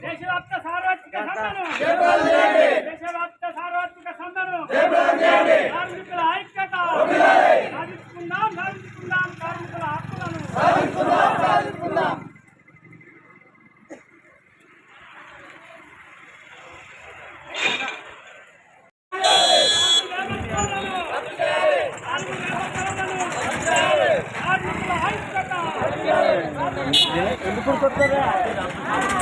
దేశవ్యాప్త సార్వత్రిక సమ్మెను కార్మికుల ఐక్యత. సాధించుకుందాం సాధించుకుందాం కార్మికుల హక్కులను. కార్మికుల ఐక్యత. దేశంలో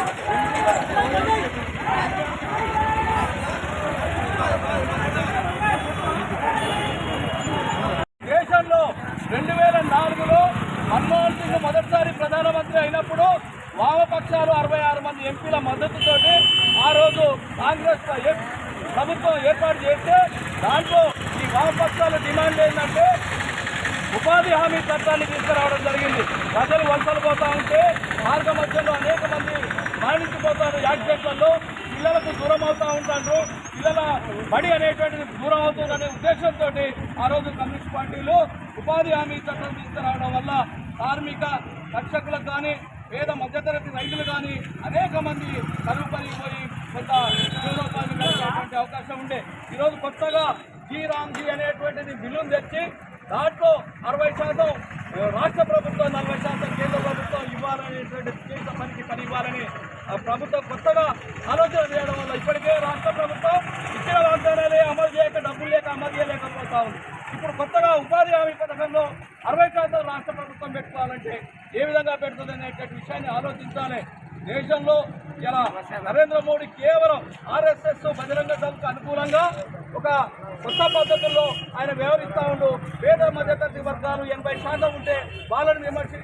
ప్రధానమంత్రి అయినప్పుడు వామపక్షాలు అరవై ఆరు మంది ఎంపీల మద్దతుతోటి ఆ రోజు కాంగ్రెస్ ఏ- ప్రభుత్వం ఏర్పాటు చేస్తే దాంట్లో ఈ వామపక్షాల డిమాండ్ ఏంటంటే ఉపాధి హామీ చట్టాన్ని తీసుకురావడం జరిగింది. ప్రజలు వలసలు పోతా ఉంటే మార్గ మధ్యలో అనేక మంది మరణించిపోతారు. యాక్సిడెంట్లలో పిల్లలకు దూరం అవుతా ఉంటారు. పిల్లల బడి అనేటువంటిది దూరం అవుతుందనే ఉద్దేశంతో ఆ రోజు కమ్యూనిస్ట్ పార్టీలు ఉపాధి హామీ చట్టం తీసుకురావడం వల్ల కార్మిక రక్షకులకు కానీ పేద మధ్యతరగతి రైతులు కానీ అనేక మంది కరువు పనిపోయి కొంత జీవనోపాధి కలిగేటువంటి అవకాశం ఉండే. ఈరోజు కొత్తగా జీ రామ్జీ అనేటువంటిది బిల్లును తెచ్చి దాంట్లో అరవై శాతం రాష్ట్ర ప్రభుత్వం నలభై శాతం కేంద్ర ప్రభుత్వం ఇవ్వాలనేటువంటి చేసిన పనికి పని ఇవ్వాలని ప్రభుత్వం కొత్తగా ఇప్పుడు కొత్తగా ఉపాధి హామీ పథకంలో అరవై శాతం రాష్ట్ర ప్రభుత్వం పెట్టుకోవాలంటే ఏ విధంగా పెడుతుంది అనేటువంటి విషయాన్ని ఆలోచించాలి. దేశంలో ఇలా నరేంద్ర మోడీ కేవలం ఆర్ఎస్ఎస్ బహిరంగ దళకు అనుకూలంగా ఒక కొత్త పద్ధతుల్లో ఆయన వ్యవహరిస్తూ ఉండు. పేద మధ్యతరగతి వర్గాలు ఎనభై శాతం ఉంటే వాళ్ళని విమర్శి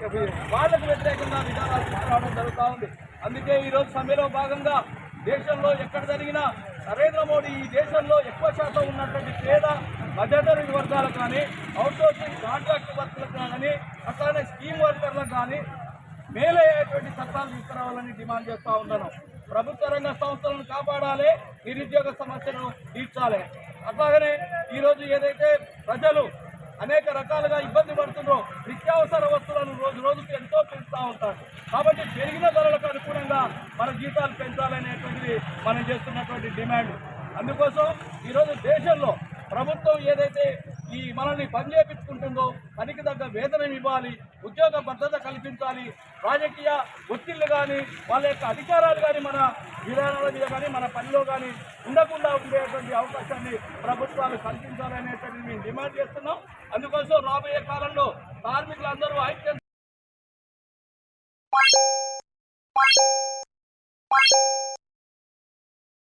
వాళ్ళకు వ్యతిరేకంగా విధానాలు తీసుకురావడం జరుగుతూ ఉంది. అందుకే ఈరోజు సమ్మెలో భాగంగా దేశంలో ఎక్కడ జరిగినా నరేంద్ర మోడీ ఈ దేశంలో ఎక్కువ శాతం ఉన్నటువంటి పేద మధ్యతరగతి వర్గాలకు కానీ అవుట్సోర్సింగ్ కాంట్రాక్ట్ వర్కులకు కానీ అట్లానే స్కీమ్ వర్కర్లకు కానీ మేలయ్యేటువంటి చట్టాలు తీసుకురావాలని డిమాండ్ చేస్తూ ఉన్నాను. ప్రభుత్వ రంగ సంస్థలను కాపాడాలి నిరుద్యోగ సమస్యను తీర్చాలి. అట్లాగనే ఈరోజు ఏదైతే ప్రజలు అనేక రకాలుగా ఇబ్బంది పడుతున్నారో నిత్యావసర వస్తువులను రోజు రోజుకి ఎంతో పెంచుతూ ఉంటారు. కాబట్టి పెరిగిన ధరలకు అనుగుణంగా మన జీతాలు పెంచాలనేటువంటిది మనం చేస్తున్నటువంటి డిమాండ్. అందుకోసం ఈరోజు దేశంలో ప్రభుత్వం ఏదైతే ఈ మనల్ని పని చేపించుకుంటుందో పనికి తగ్గ వేతనం ఇవ్వాలి ఉద్యోగ భద్రత కల్పించాలి రాజకీయ ఒత్తిళ్ళు కానీ వాళ్ళ యొక్క అధికారాలు కానీ మన విధానాల మీద కానీ మన పనిలో కానీ ఉండకుండా ఉండేటువంటి అవకాశాన్ని ప్రభుత్వాలు కల్పించాలనేటువంటి మేము డిమాండ్ చేస్తున్నాం. అందుకోసం రాబోయే కాలంలో కార్మికులందరూ ఐక్యం